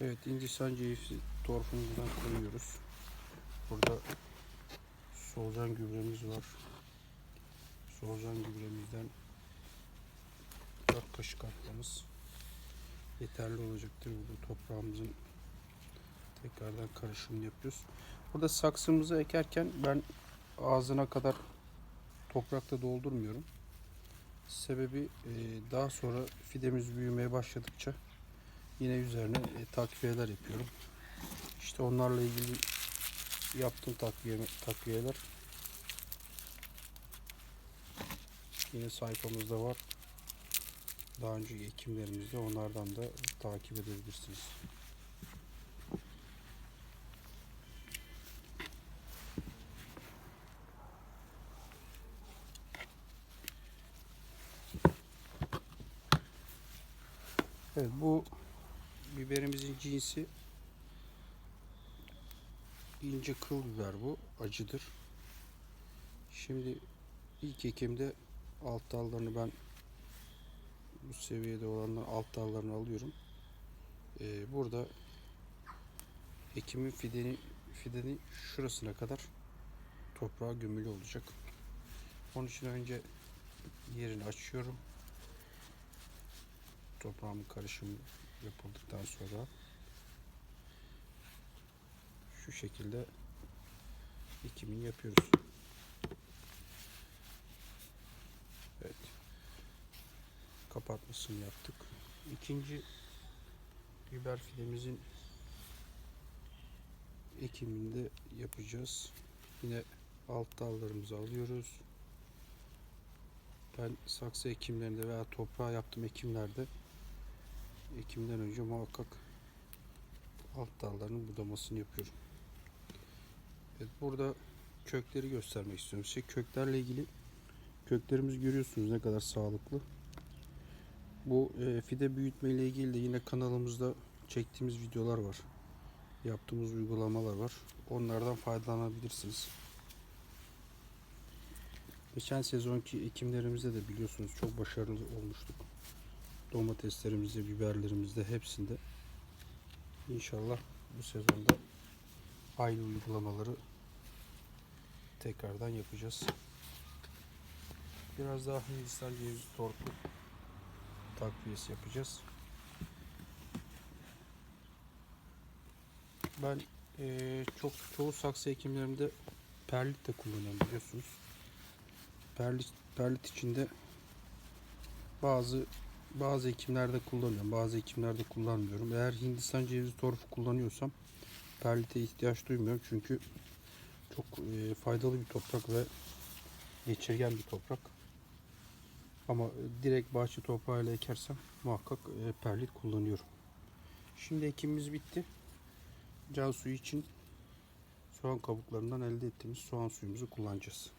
Evet Hindistan cevizi torfunu buradan koyuyoruz. Burada solucan gübremiz var. Solucan gübremizden 4 kaşık atmamız yeterli olacaktır. Burada toprağımızın tekrardan karışımını yapıyoruz. Burada saksımızı ekerken ben ağzına kadar toprakta doldurmuyorum. Sebebi daha sonra fidemiz büyümeye başladıkça yine üzerine e, takviyeler yapıyorum. İşte onlarla ilgili yaptığım takviye, takviyeler yine sayfamızda var. Daha önceki ekimlerimizde onlardan da takip edebilirsiniz. Evet bu biberimizin cinsi ince kıl biber bu. Acıdır. Şimdi ilk ekimde alt dallarını ben bu seviyede olanların alt dallarını alıyorum. Ee, burada ekimin fideni fideni şurasına kadar toprağa gömülü olacak. Onun için önce yerini açıyorum. Toprağın karışımı yapıldıktan sonra şu şekilde ekimini yapıyoruz. Evet. Kapatmasını yaptık. İkinci biber fidemizin ekimini de yapacağız. Yine alt dallarımızı alıyoruz. Ben saksı ekimlerinde veya toprağa yaptığım ekimlerde ekimden önce muhakkak alt dallarının budamasını yapıyorum. Evet, burada kökleri göstermek istiyorum. Şey, köklerle ilgili köklerimizi görüyorsunuz ne kadar sağlıklı. Bu e, fide büyütme ile ilgili de yine kanalımızda çektiğimiz videolar var. Yaptığımız uygulamalar var. Onlardan faydalanabilirsiniz. Geçen sezonki ekimlerimizde de biliyorsunuz çok başarılı olmuştuk. Domateslerimizde, biberlerimizde hepsinde. İnşallah bu sezonda aynı uygulamaları tekrardan yapacağız. Biraz daha Hindistan cevizi torku takviyesi yapacağız. Ben eee, çok çoğu saksı ekimlerimde perlit de kullanıyorum biliyorsunuz. Perlit, perlit içinde bazı bazı ekimlerde kullanıyorum, bazı ekimlerde kullanmıyorum. Eğer Hindistan cevizi torfu kullanıyorsam perlite ihtiyaç duymuyorum çünkü çok e, faydalı bir toprak ve geçirgen bir toprak. Ama direkt bahçe toprağıyla ekersem muhakkak e, perlit kullanıyorum. Şimdi ekimimiz bitti. Can suyu için soğan kabuklarından elde ettiğimiz soğan suyumuzu kullanacağız.